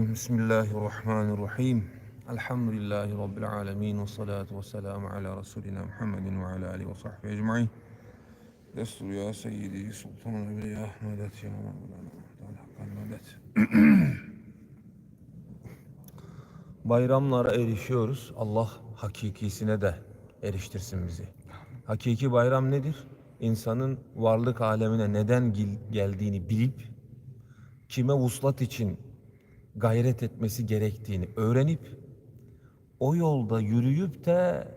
Bismillahirrahmanirrahim. Elhamdülillahi Rabbil alemin ve salatu ve selamu ala Resulina Muhammedin ve ala alihi ve sahbihi ecma'in. Destur ya seyyidi sultan evliya medet ya mevlana. Bayramlara erişiyoruz. Allah hakikisine de eriştirsin bizi. Hakiki bayram nedir? İnsanın varlık alemine neden gel- geldiğini bilip kime vuslat için gayret etmesi gerektiğini öğrenip o yolda yürüyüp de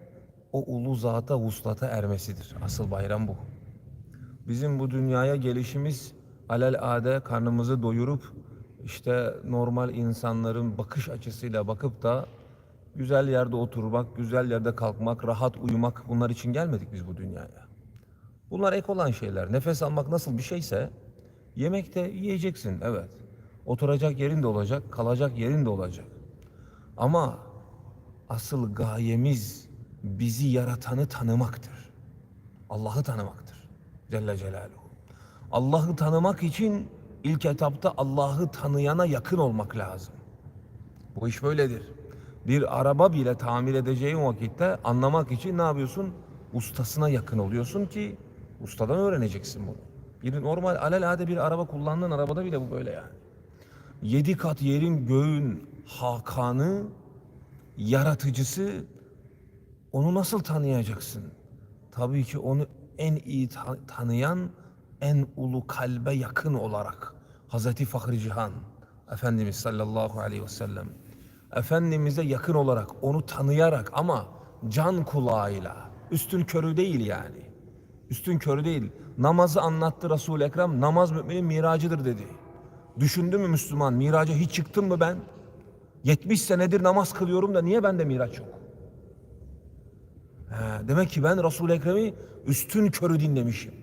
o ulu zata vuslata ermesidir. Asıl bayram bu. Bizim bu dünyaya gelişimiz alel ade karnımızı doyurup işte normal insanların bakış açısıyla bakıp da güzel yerde oturmak, güzel yerde kalkmak, rahat uyumak bunlar için gelmedik biz bu dünyaya. Bunlar ek olan şeyler. Nefes almak nasıl bir şeyse yemek de yiyeceksin evet. Oturacak yerin de olacak, kalacak yerin de olacak. Ama asıl gayemiz bizi yaratanı tanımaktır. Allah'ı tanımaktır. Celle Celaluhu. Allah'ı tanımak için ilk etapta Allah'ı tanıyana yakın olmak lazım. Bu iş böyledir. Bir araba bile tamir edeceğin vakitte anlamak için ne yapıyorsun? Ustasına yakın oluyorsun ki ustadan öğreneceksin bunu. Bir normal alelade bir araba kullandığın arabada bile bu böyle yani. Yedi kat yerin göğün hakanı, yaratıcısı onu nasıl tanıyacaksın? Tabii ki onu en iyi ta- tanıyan, en ulu kalbe yakın olarak Hazreti Fahri Cihan Efendimiz sallallahu aleyhi ve sellem Efendimiz'e yakın olarak, onu tanıyarak ama can kulağıyla, üstün körü değil yani. Üstün körü değil. Namazı anlattı Resul-i Ekrem, namaz müminin miracıdır dedi. Düşündü mü Müslüman, miraca hiç çıktım mı ben? 70 senedir namaz kılıyorum da niye bende miraç yok? He, demek ki ben Resul-i Ekrem'i üstün körü dinlemişim.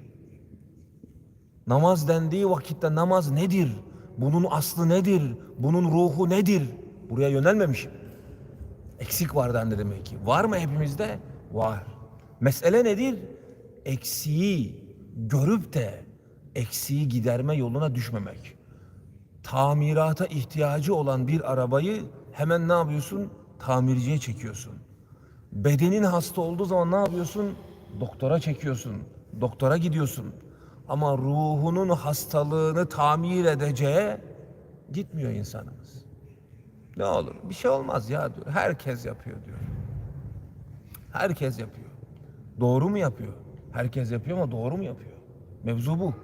Namaz dendiği vakitte namaz nedir? Bunun aslı nedir? Bunun ruhu nedir? Buraya yönelmemişim. Eksik var dendi demek ki. Var mı hepimizde? Var. Mesele nedir? Eksiği görüp de eksiği giderme yoluna düşmemek. Tamirata ihtiyacı olan bir arabayı hemen ne yapıyorsun? Tamirciye çekiyorsun. Bedenin hasta olduğu zaman ne yapıyorsun? Doktora çekiyorsun. Doktora gidiyorsun. Ama ruhunun hastalığını tamir edeceğe gitmiyor insanımız. Ne olur bir şey olmaz ya diyor. Herkes yapıyor diyor. Herkes yapıyor. Doğru mu yapıyor? Herkes yapıyor ama doğru mu yapıyor? Mevzu bu.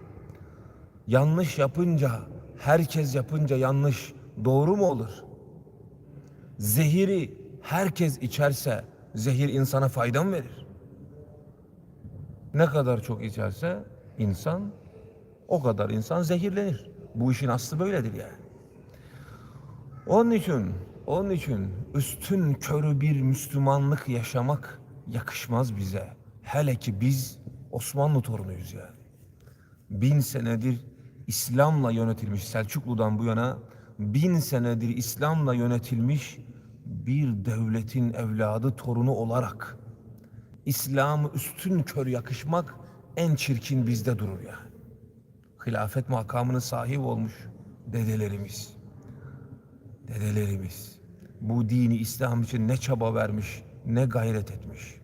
Yanlış yapınca, herkes yapınca yanlış doğru mu olur? Zehiri herkes içerse zehir insana fayda mı verir? Ne kadar çok içerse insan o kadar insan zehirlenir. Bu işin aslı böyledir yani. Onun için, onun için üstün körü bir Müslümanlık yaşamak yakışmaz bize. Hele ki biz Osmanlı torunuyuz yani. Bin senedir İslam'la yönetilmiş Selçuklu'dan bu yana bin senedir İslam'la yönetilmiş bir devletin evladı torunu olarak İslam'ı üstün kör yakışmak en çirkin bizde durur yani. Hilafet makamının sahip olmuş dedelerimiz dedelerimiz bu dini İslam için ne çaba vermiş, ne gayret etmiş.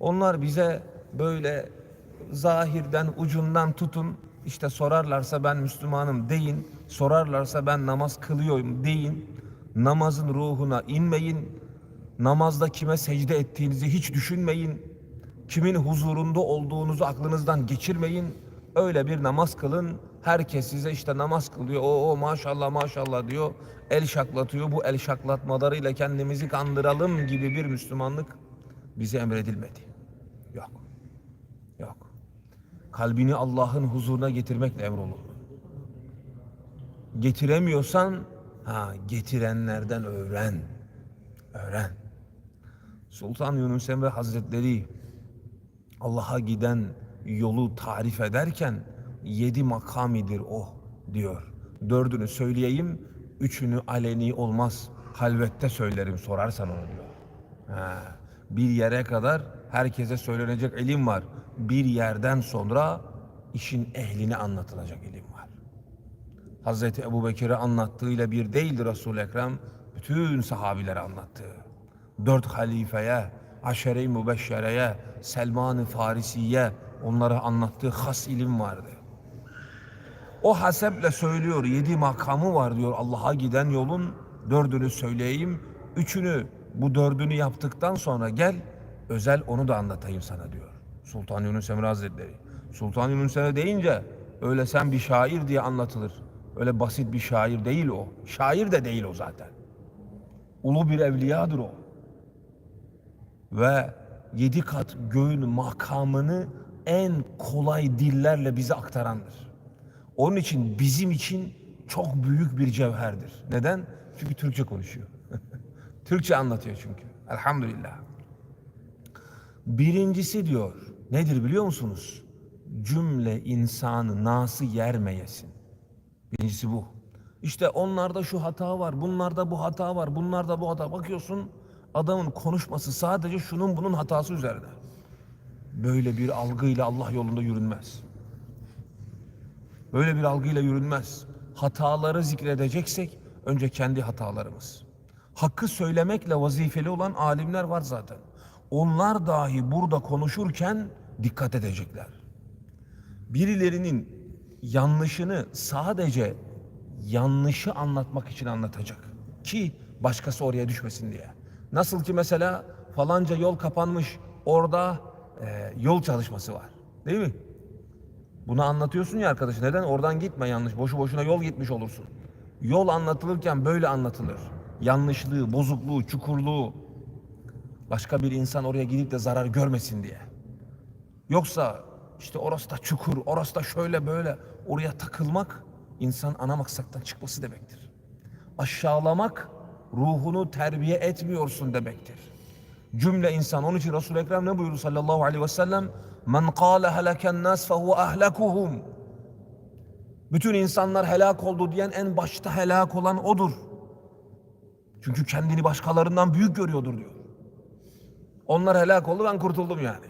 Onlar bize böyle zahirden, ucundan tutun, işte sorarlarsa ben Müslümanım deyin, sorarlarsa ben namaz kılıyorum deyin, namazın ruhuna inmeyin, namazda kime secde ettiğinizi hiç düşünmeyin, kimin huzurunda olduğunuzu aklınızdan geçirmeyin, öyle bir namaz kılın, herkes size işte namaz kılıyor, o, o maşallah maşallah diyor, el şaklatıyor, bu el şaklatmalarıyla kendimizi kandıralım gibi bir Müslümanlık bize emredilmedi. Yok. Kalbini Allah'ın huzuruna getirmekle emrolundu. Getiremiyorsan ha getirenlerden öğren. Öğren. Sultan Yunus Emre Hazretleri Allah'a giden yolu tarif ederken yedi makamidir o diyor. Dördünü söyleyeyim, üçünü aleni olmaz. Halvette söylerim sorarsan onu diyor. Ha, bir yere kadar herkese söylenecek ilim var. Bir yerden sonra işin ehline anlatılacak ilim var. Hazreti Ebu Bekir'e anlattığıyla bir değildir Resul-i Ekrem. Bütün sahabilere anlattı. Dört halifeye, aşere-i mübeşşereye, Selman-ı Farisiye onlara anlattığı has ilim vardı. O haseple söylüyor, yedi makamı var diyor Allah'a giden yolun dördünü söyleyeyim. Üçünü, bu dördünü yaptıktan sonra gel, özel onu da anlatayım sana diyor. Sultan Yunus Emre Hazretleri. Sultan Yunus Emre deyince öyle sen bir şair diye anlatılır. Öyle basit bir şair değil o. Şair de değil o zaten. Ulu bir evliyadır o. Ve yedi kat göğün makamını en kolay dillerle bize aktarandır. Onun için bizim için çok büyük bir cevherdir. Neden? Çünkü Türkçe konuşuyor. Türkçe anlatıyor çünkü. Elhamdülillah. Birincisi diyor, nedir biliyor musunuz? Cümle insanı nası yermeyesin. Birincisi bu. İşte onlarda şu hata var, bunlarda bu hata var, bunlarda bu hata. Bakıyorsun adamın konuşması sadece şunun bunun hatası üzerine. Böyle bir algıyla Allah yolunda yürünmez. Böyle bir algıyla yürünmez. Hataları zikredeceksek önce kendi hatalarımız. Hakkı söylemekle vazifeli olan alimler var zaten. Onlar dahi burada konuşurken dikkat edecekler. Birilerinin yanlışını sadece yanlışı anlatmak için anlatacak ki başkası oraya düşmesin diye. Nasıl ki mesela falanca yol kapanmış orada e, yol çalışması var. Değil mi? Bunu anlatıyorsun ya arkadaş. Neden? Oradan gitme yanlış. Boşu boşuna yol gitmiş olursun. Yol anlatılırken böyle anlatılır. Yanlışlığı, bozukluğu, çukurluğu. Başka bir insan oraya gidip de zarar görmesin diye. Yoksa işte orası da çukur, orası da şöyle böyle. Oraya takılmak insan ana maksattan çıkması demektir. Aşağılamak ruhunu terbiye etmiyorsun demektir. Cümle insan. Onun için Resul-i Ekrem ne buyurdu sallallahu aleyhi ve sellem? Men kâle heleken nas fehuve ahlekuhum. Bütün insanlar helak oldu diyen en başta helak olan odur. Çünkü kendini başkalarından büyük görüyordur diyor. Onlar helak oldu ben kurtuldum yani.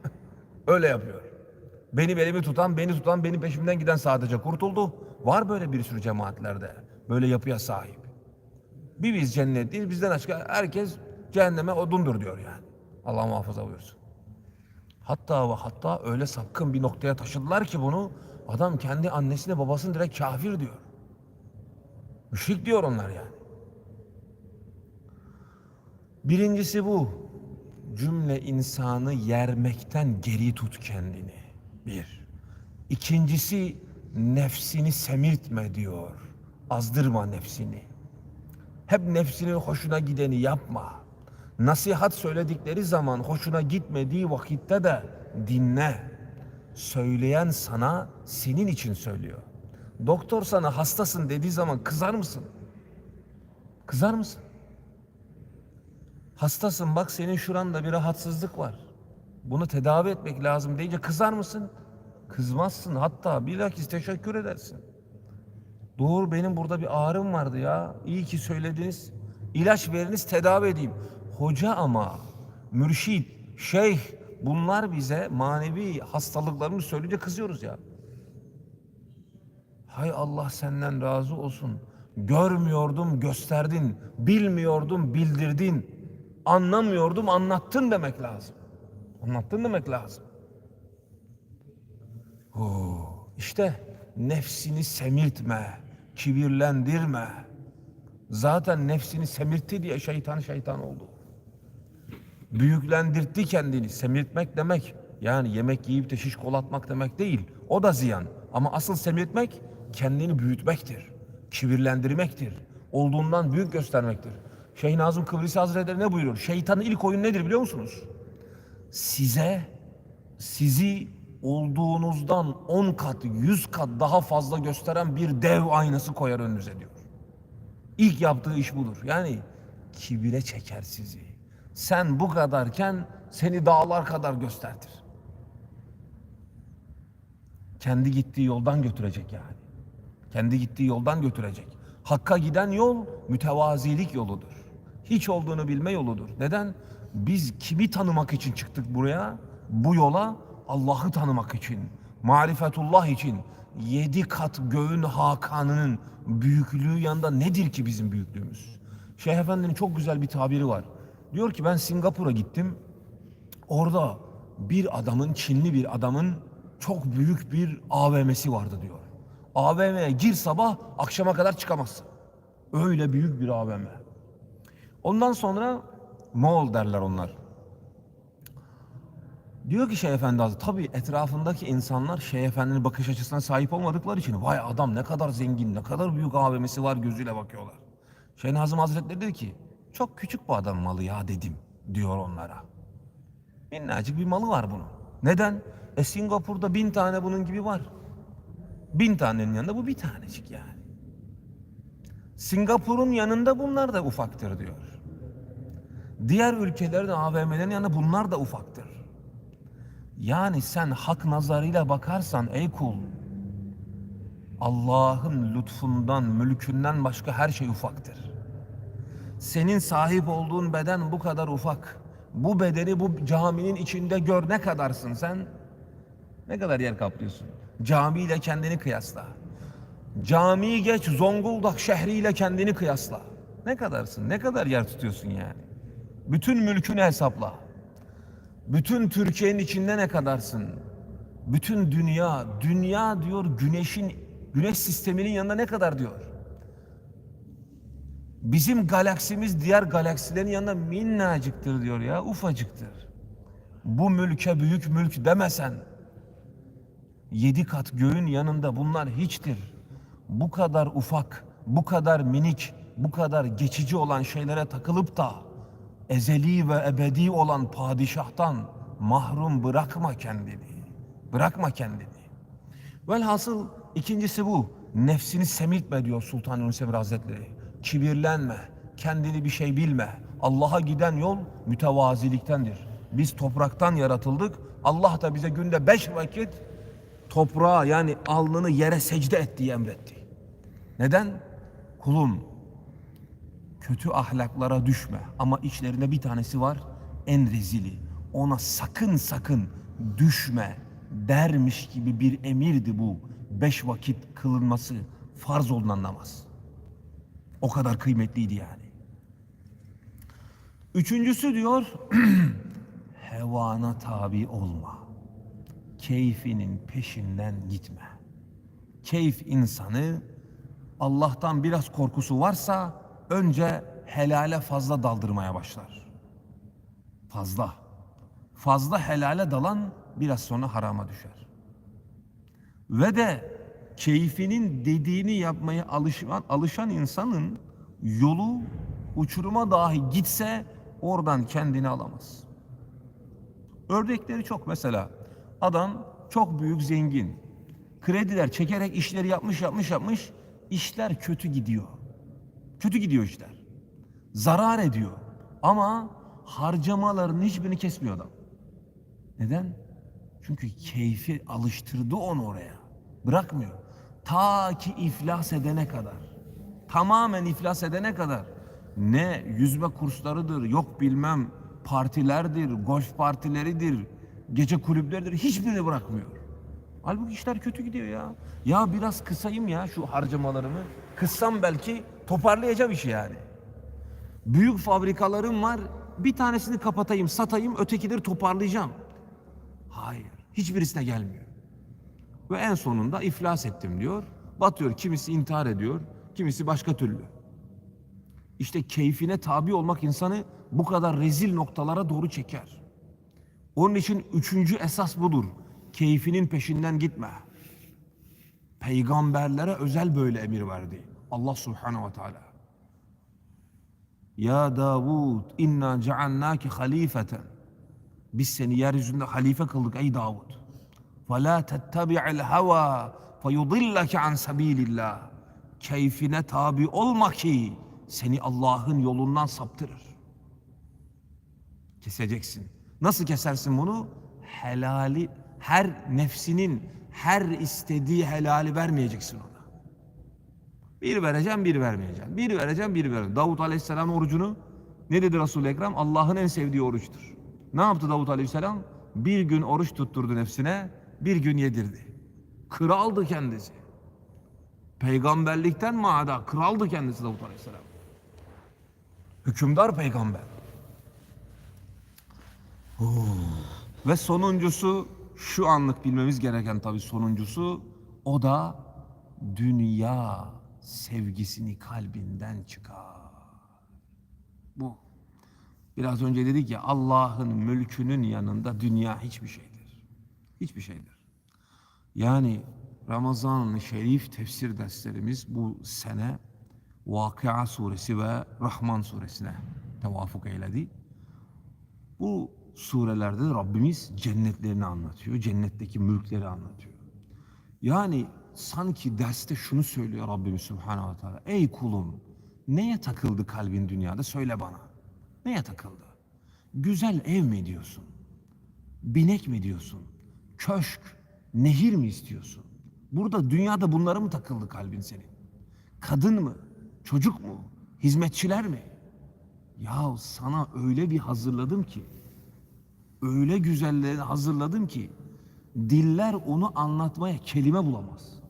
Öyle yapıyor. Beni elimi tutan, beni tutan, beni peşimden giden sadece kurtuldu. Var böyle bir sürü cemaatlerde. Böyle yapıya sahip. Bir biz cennet değil, bizden başka herkes cehenneme odundur diyor yani. Allah muhafaza buyursun. Hatta ve hatta öyle sapkın bir noktaya taşıdılar ki bunu adam kendi annesine babasını direkt kafir diyor. Müşrik diyor onlar yani. Birincisi bu. Cümle insanı yermekten geri tut kendini. Bir. İkincisi nefsini semirtme diyor. Azdırma nefsini. Hep nefsinin hoşuna gideni yapma. Nasihat söyledikleri zaman hoşuna gitmediği vakitte de dinle. Söyleyen sana senin için söylüyor. Doktor sana hastasın dediği zaman kızar mısın? Kızar mısın? Hastasın bak senin şuranda bir rahatsızlık var. Bunu tedavi etmek lazım deyince kızar mısın? Kızmazsın hatta bilakis teşekkür edersin. Doğru benim burada bir ağrım vardı ya. İyi ki söylediniz. İlaç veriniz tedavi edeyim. Hoca ama mürşit, şeyh bunlar bize manevi hastalıklarımızı söyleyince kızıyoruz ya. Hay Allah senden razı olsun. Görmüyordum gösterdin. Bilmiyordum bildirdin. Anlamıyordum anlattın demek lazım. Anlattın demek lazım. Oo, işte nefsini semirtme, kibirlendirme. Zaten nefsini semirtti diye şeytan şeytan oldu. Büyüklendirtti kendini. Semirtmek demek yani yemek yiyip de şiş kolatmak demek değil. O da ziyan. Ama asıl semirtmek kendini büyütmektir. Kibirlendirmektir. Olduğundan büyük göstermektir. Şeyh Nazım Kıbrıs Hazretleri ne buyuruyor? Şeytanın ilk oyunu nedir biliyor musunuz? Size sizi olduğunuzdan 10 kat, 100 kat daha fazla gösteren bir dev aynası koyar önünüze diyor. İlk yaptığı iş budur. Yani kibire çeker sizi. Sen bu kadarken seni dağlar kadar göstertir. Kendi gittiği yoldan götürecek yani. Kendi gittiği yoldan götürecek. Hakka giden yol mütevazilik yoludur. Hiç olduğunu bilme yoludur. Neden? Biz kimi tanımak için çıktık buraya? Bu yola Allah'ı tanımak için, marifetullah için, yedi kat göğün hakanının büyüklüğü yanında nedir ki bizim büyüklüğümüz? Şeyh Efendi'nin çok güzel bir tabiri var. Diyor ki ben Singapur'a gittim. Orada bir adamın, Çinli bir adamın çok büyük bir AVM'si vardı diyor. AVM'ye gir sabah, akşama kadar çıkamazsın. Öyle büyük bir AVM. Ondan sonra mall derler onlar. Diyor ki Şeyh Efendi Hazretleri, tabii etrafındaki insanlar Şeyh Efendi'nin bakış açısına sahip olmadıkları için vay adam ne kadar zengin, ne kadar büyük AVM'si var gözüyle bakıyorlar. Şeyh Nazım Hazretleri dedi ki, çok küçük bu adam malı ya dedim diyor onlara. Minnacık bir malı var bunun. Neden? E Singapur'da bin tane bunun gibi var. Bin tanenin yanında bu bir tanecik yani. Singapur'un yanında bunlar da ufaktır diyor. Diğer ülkelerin AVM'lerin yanında bunlar da ufaktır. Yani sen hak nazarıyla bakarsan ey kul, Allah'ın lütfundan, mülkünden başka her şey ufaktır. Senin sahip olduğun beden bu kadar ufak. Bu bedeni bu caminin içinde gör ne kadarsın sen? Ne kadar yer kaplıyorsun? Camiyle kendini kıyasla. Camiyi geç Zonguldak şehriyle kendini kıyasla. Ne kadarsın? Ne kadar yer tutuyorsun yani? Bütün mülkünü hesapla. Bütün Türkiye'nin içinde ne kadarsın? Bütün dünya, dünya diyor güneşin, güneş sisteminin yanında ne kadar diyor? Bizim galaksimiz diğer galaksilerin yanında minnacıktır diyor ya, ufacıktır. Bu mülke büyük mülk demesen, yedi kat göğün yanında bunlar hiçtir. Bu kadar ufak, bu kadar minik, bu kadar geçici olan şeylere takılıp da ezeli ve ebedi olan padişahtan mahrum bırakma kendini. Bırakma kendini. Velhasıl ikincisi bu. Nefsini semirtme diyor Sultan Emre Hazretleri. Kibirlenme, kendini bir şey bilme. Allah'a giden yol mütevaziliktendir. Biz topraktan yaratıldık. Allah da bize günde beş vakit toprağa yani alnını yere secde et diye emretti. Neden? Kulum kötü ahlaklara düşme ama içlerinde bir tanesi var en rezili. Ona sakın sakın düşme dermiş gibi bir emirdi bu. Beş vakit kılınması farz olunan namaz. O kadar kıymetliydi yani. Üçüncüsü diyor hevana tabi olma. Keyfinin peşinden gitme. Keyif insanı Allah'tan biraz korkusu varsa önce helale fazla daldırmaya başlar. Fazla. Fazla helale dalan biraz sonra harama düşer. Ve de keyfinin dediğini yapmaya alışan, alışan insanın yolu uçuruma dahi gitse oradan kendini alamaz. Örnekleri çok mesela. Adam çok büyük zengin. Krediler çekerek işleri yapmış yapmış yapmış. İşler kötü gidiyor. Kötü gidiyor işler. Zarar ediyor. Ama harcamaların hiçbirini kesmiyor adam. Neden? Çünkü keyfi alıştırdı onu oraya. Bırakmıyor. Ta ki iflas edene kadar. Tamamen iflas edene kadar. Ne yüzme kurslarıdır, yok bilmem partilerdir, golf partileridir, gece kulüpleridir. Hiçbirini bırakmıyor. Halbuki işler kötü gidiyor ya. Ya biraz kısayım ya şu harcamalarımı. Kıssam belki toparlayacağım işi yani. Büyük fabrikalarım var. Bir tanesini kapatayım, satayım, ötekileri toparlayacağım. Hayır, hiçbirisine gelmiyor. Ve en sonunda iflas ettim diyor. Batıyor, kimisi intihar ediyor, kimisi başka türlü. İşte keyfine tabi olmak insanı bu kadar rezil noktalara doğru çeker. Onun için üçüncü esas budur. Keyfinin peşinden gitme. Peygamberlere özel böyle emir verdi. Allah subhanahu ve teala. Ya Davud inna ceallâke halifeten. Biz seni yeryüzünde halife kıldık ey Davud. Ve la tettebi'il hava feyudillake an sabilillah. Keyfine tabi olma ki seni Allah'ın yolundan saptırır. Keseceksin. Nasıl kesersin bunu? Helali, her nefsinin her istediği helali vermeyeceksin ona. Bir vereceğim, bir vermeyeceğim. Bir vereceğim, bir vermeyeceğim. Davut Aleyhisselam orucunu ne dedi Resul-i Ekrem? Allah'ın en sevdiği oruçtur. Ne yaptı Davut Aleyhisselam? Bir gün oruç tutturdu nefsine, bir gün yedirdi. Kraldı kendisi. Peygamberlikten maada kraldı kendisi Davut Aleyhisselam. Hükümdar peygamber. Oh. Ve sonuncusu şu anlık bilmemiz gereken tabii sonuncusu o da dünya sevgisini kalbinden çıkar. Bu. Biraz önce dedik ya Allah'ın mülkünün yanında dünya hiçbir şeydir. Hiçbir şeydir. Yani Ramazan-ı Şerif tefsir derslerimiz bu sene Vakıa suresi ve Rahman suresine tevafuk eyledi. Bu surelerde Rabbimiz cennetlerini anlatıyor, cennetteki mülkleri anlatıyor. Yani sanki derste şunu söylüyor Rabbimiz Subhanahu ve Teala. Ey kulum neye takıldı kalbin dünyada söyle bana. Neye takıldı? Güzel ev mi diyorsun? Binek mi diyorsun? Köşk, nehir mi istiyorsun? Burada dünyada bunlara mı takıldı kalbin senin? Kadın mı? Çocuk mu? Hizmetçiler mi? Ya sana öyle bir hazırladım ki, öyle güzelleri hazırladım ki, diller onu anlatmaya kelime bulamaz.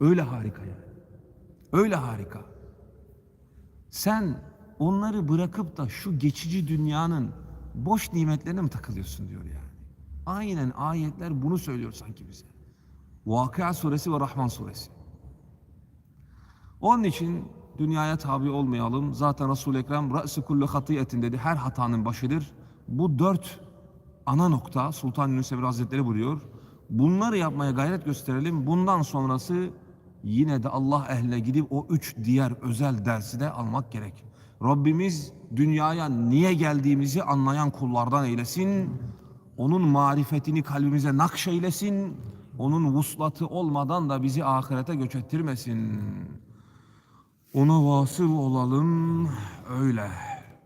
Öyle harika yani. Öyle harika. Sen onları bırakıp da şu geçici dünyanın boş nimetlerine mi takılıyorsun diyor yani. Aynen ayetler bunu söylüyor sanki bize. Vakıa suresi ve Rahman suresi. Onun için dünyaya tabi olmayalım. Zaten Resul-i Ekrem ra'sı kullu hatiyetin dedi. Her hatanın başıdır. Bu dört ana nokta Sultan Yunus Emre Hazretleri buyuruyor. Bunları yapmaya gayret gösterelim. Bundan sonrası yine de Allah ehline gidip o üç diğer özel dersi de almak gerek. Rabbimiz dünyaya niye geldiğimizi anlayan kullardan eylesin. Onun marifetini kalbimize nakşeylesin. Onun vuslatı olmadan da bizi ahirete göç ettirmesin. Ona vasıl olalım. Öyle.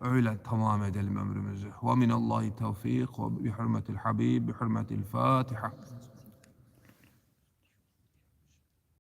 Öyle tamam edelim ömrümüzü. Ve minallahi tevfik ve bi hürmetil habib bi hürmetil fatiha.